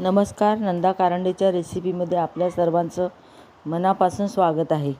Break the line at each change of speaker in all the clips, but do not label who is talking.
नमस्कार नंदा कारंडेच्या रेसिपीमध्ये आपल्या सर्वांचं मनापासून स्वागत आहे.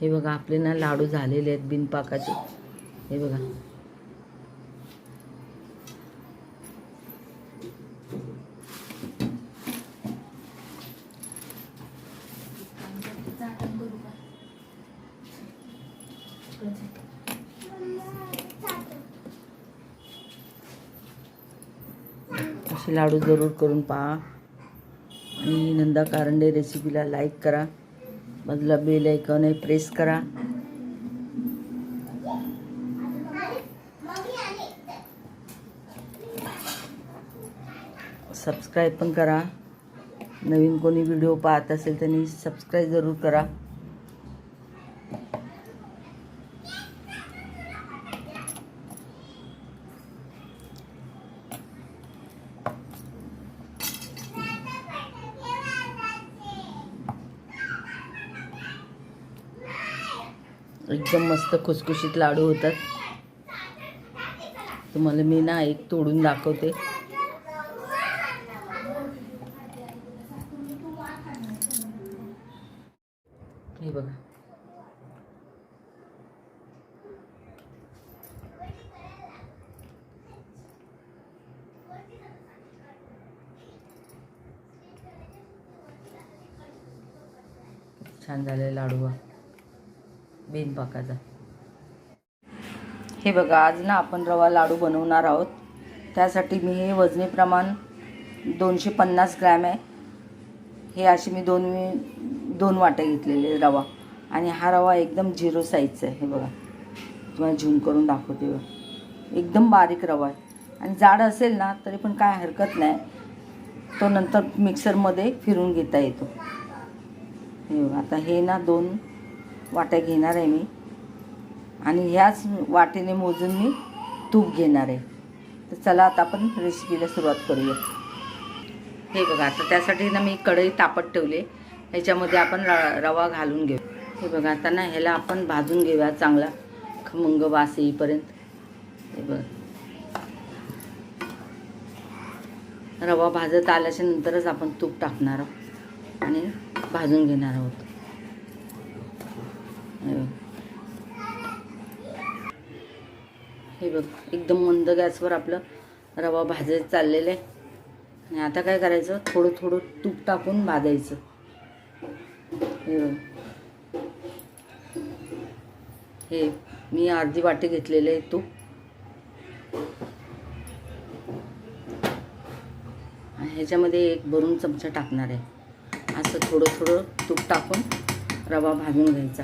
हे बघा आपले ना लाडू झालेले आहेत बिनपाकाचे. हे बघा असे लाडू जरूर करून पहा. आणि नंदा कारंडे रेसिपीला लाईक करा. मधला बेल ऐकॉन आहे प्रेस करा. सबस्क्राईब पण करा. नवीन कोणी व्हिडिओ पाहत असेल त्यांनी सबस्क्राईब जरूर करा. एकदम मस्त खुसखुशीत लाडू होतात. तुम्हाला मी ना एक तोडून दाखवते. हे बघा. छान झाले लाडू. बेनपाकाचा. हे बघा आज ना आपण रवा लाडू बनवणार आहोत. त्यासाठी मी हे वजनी प्रमाण दोनशे पन्नास ग्रॅम आहे. हे असे मी दोन दोन वाटे घेतलेले रवा. आणि हा रवा एकदम झिरो साईजचा आहे हे बघा. तुम्हाला झूम करून दाखवते बघा. एकदम बारीक रवा आहे. आणि जाड असेल ना तरी पण काय हरकत नाही. तो नंतर मिक्सरमध्ये फिरून घेता येतो. हे बघा आता हे ना दोन वाट्या घेणार आहे मी. आणि ह्याच वाटेने मोजून मी तूप घेणार आहे. तर चला आता आपण रेसिपीला सुरुवात करूया. हे बघा आता त्यासाठी ना मी कढई तापत ठेवले. ह्याच्यामध्ये आपण र रवा घालून घेऊ. हे बघा आता ना ह्याला आपण भाजून घेऊया चांगला. खमंग वास येईपर्यंत. हे बघा. रवा भाजत आल्याच्या नंतरच आपण तूप टाकणार आहोत. आणि भाजून घेणार आहोत. हे बघ. एकदम मंद गॅसवर आपलं रवा भाजायचं चाललेलं आहे. आणि आता काय करायचं? थोडं थोडं तूप टाकून भाजायचं. हे बघ. हे मी अर्धी वाटी घेतलेले आहे तूप. ह्याच्यामध्ये एक भरून चमचा टाकणार आहे. असं थोडं थोडं तूप टाकून रवा भाजून घ्यायचा.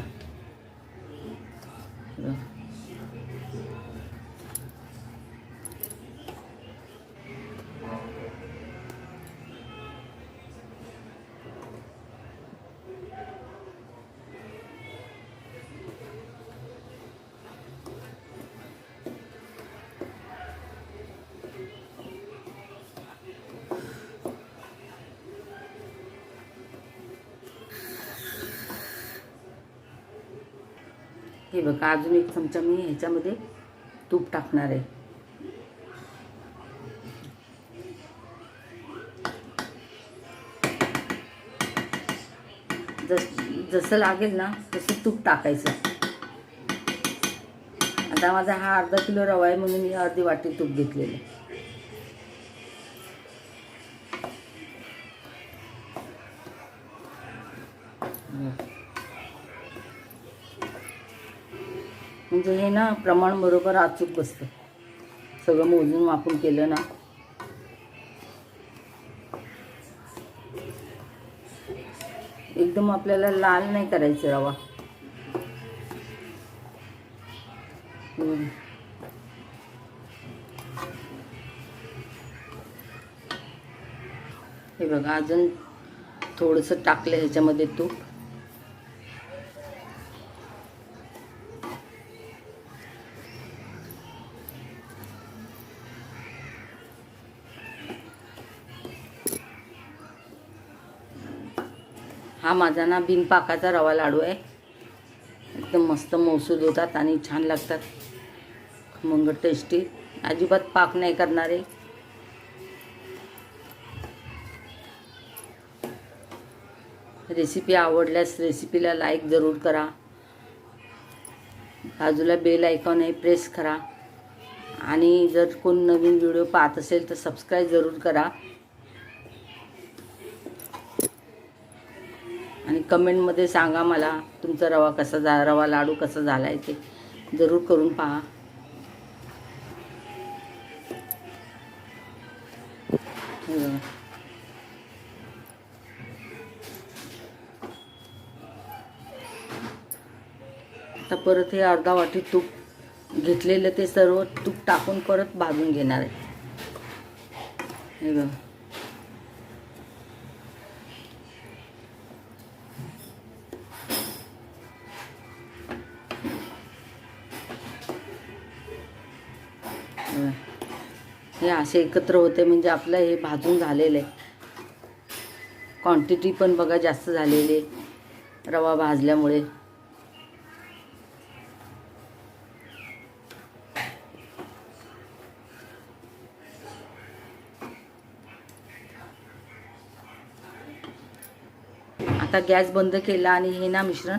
हे बघा अजून एक चमचा मी ह्याच्यामध्ये तूप टाकणार आहे. जस जसं लागेल ना तसं तूप टाकायचं. आता माझा हा अर्धा किलो रवा आहे म्हणून मी अर्धी वाटी तूप घेतलेलं म्हणजे हे ना प्रमाण बरोबर अचूक बसतं. सगळं मोजून वापरून केलं ना. एकदम आपल्याला लाल नाही करायचं रवा. हे बघा अजून थोडंसं टाकलं ह्याच्यामध्ये तूप. माझा ना बिनपाकाचा रवा लाडू आहे. एकदम मस्त मौसूद होतात आणि छान लागतात. मग टेस्टी अजिबात पाक नाही करणारे. रेसिपी आवडल्यास रेसिपीला लाईक जरूर करा. बाजूला बेल आयकॉन आहे प्रेस करा. आणि जर कोण नवीन व्हिडिओ पाहत असेल तर सबस्क्राईब जरूर करा. कमेंटमध्ये सांगा मला तुमचा रवा कसा जा रवा लाडू कसा झाला आहे ते. जरूर करून पहा. आता परत हे अर्धा वाटी तूप घेतलेलं ते सर्व तूप टाकून परत भाजून घेणार आहे. हे बघा. हे असे एकत्र होते म्हणजे आपलं हे भाजून झालेलं आहे. क्वांटिटी पण बघा जास्त झालेली रवा भाजल्यामुळे. आता गॅस बंद केला आणि हे ना मिश्रण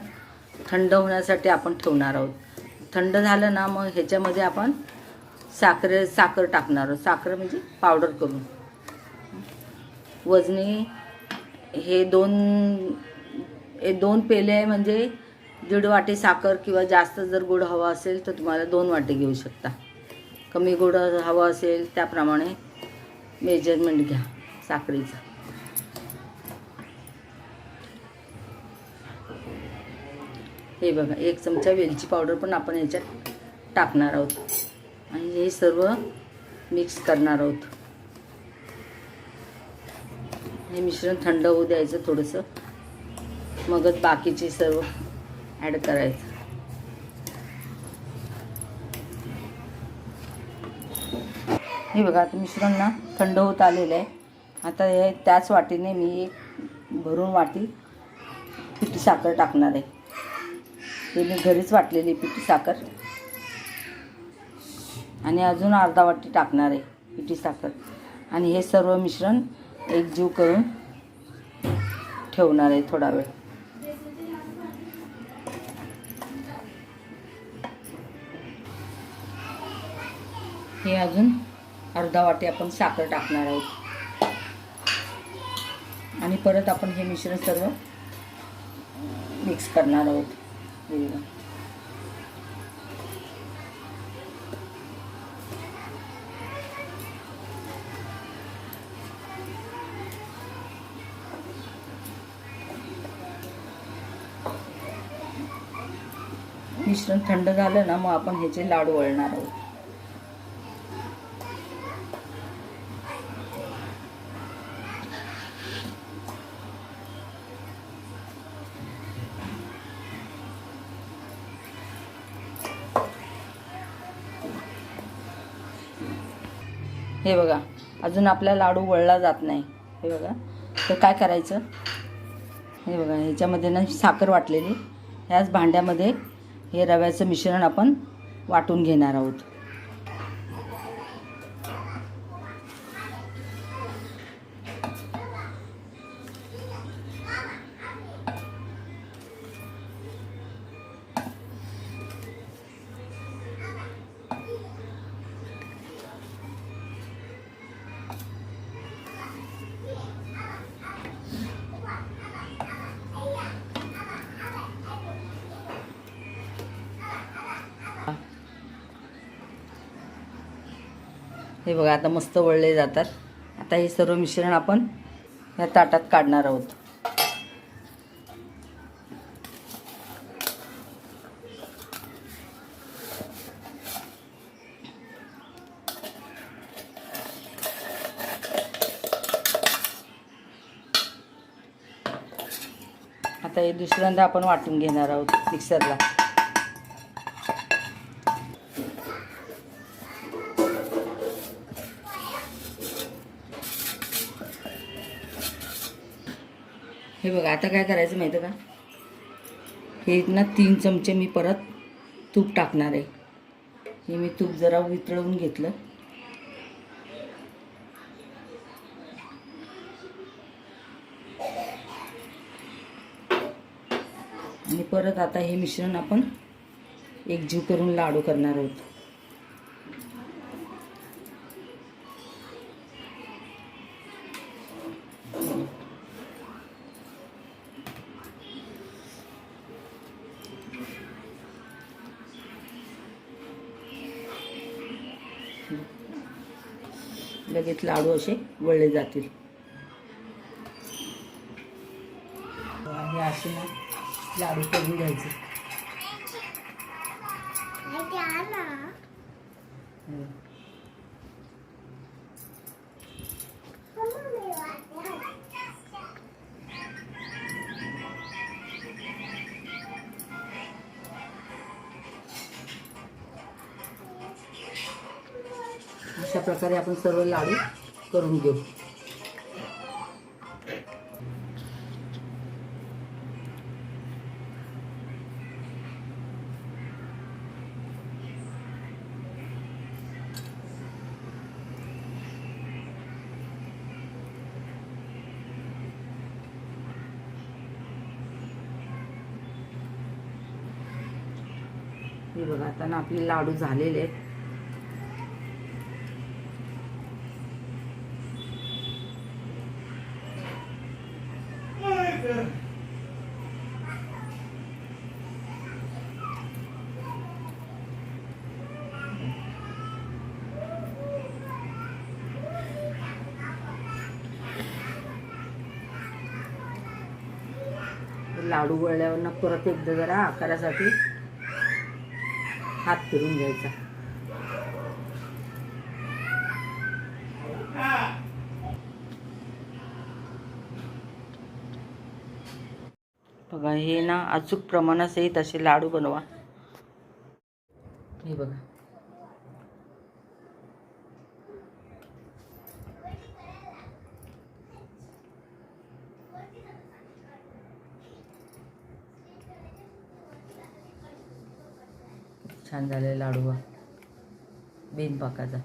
थंड होण्यासाठी आपण ठेवणार आहोत. थंड झालं ना मग ह्याच्यामध्ये आपण साखर साखर टाकणार. आहोत साखर म्हणजे पावडर करून. वजनी हे दोन हे दोन पेले म्हणजे दीड वाटी साखर किंवा जास्त जर गोड हवा असेल तर तुम्हाला दोन वाटे घेऊ शकता. कमी गोड हवा असेल त्याप्रमाणे मेजरमेंट घ्या साखरेचा. हे बघा एक चमचा वेलची पावडर पण आपण याच्यात टाकणार आहोत. आणि हे सर्व मिक्स करणार आहोत. हे मिश्रण थंड होऊ द्यायचं थोडंसं. मगच बाकीचे सर्व ॲड करायचं. हे बघा आता मिश्रण ना थंड होत आलेलं आहे. आता हे त्याच वाटीने मी एक भरून वाटी पिठी साखर टाकणार आहे. हे मी घरीच वाटलेली पिठी साखर. आणि अजून अर्धा वाटी टाकणार आहे पिठी साखर. आणि हे सर्व मिश्रण एकजीव करून ठेवणार आहे थोडा वेळ. हे अजून अर्धा वाटी आपण साखर टाकणार आहोत. आणि परत आपण हे मिश्रण सर्व मिक्स करणार आहोत. मिश्रण थंड झालं ना मग आपण ह्याचे लाडू वळणार आहोत. हे बघा अजून आपला लाडू वळला जात नाही. हे बघा तर काय करायचं? हे बघा ह्याच्यामध्ये ना साखर वाटलेली. ह्याच भांड्यामध्ये हे रव्याचं मिश्रण आपण वाटून घेणार आहोत. हे बघा आता मस्त वळले जातात. आता हे सर्व मिश्रण आपण या ताटात काढणार आहोत. आता हे दुसऱ्यांदा आपण वाटून घेणार आहोत मिक्सरला हे बघा आता काय करायचं माहिती आहे का? हे ना तीन चमचे मी परत तूप टाकणार आहे. हे मी तूप जरा वितळवून घेतलं. आणि परत आता हे मिश्रण आपण एकजीव करून लाडू करणार आहोत. लाडू असे वळले जातील. हे असे ना लाडू करून घ्यायचे. हं. प्रकारे आपण सर्व लाडू करून घेऊ. हे बघा आता ना आपले लाडू झालेले आहेत. लाडू वळल्यावर परत एकदा जरा आकारासाठी हात फिरून घ्यायचा. बघा हे ना अचूक प्रमाणासहित असे लाडू बनवा. हे बघा. छान झाले लाडू बेनपाकाचा बिनपाकाचा.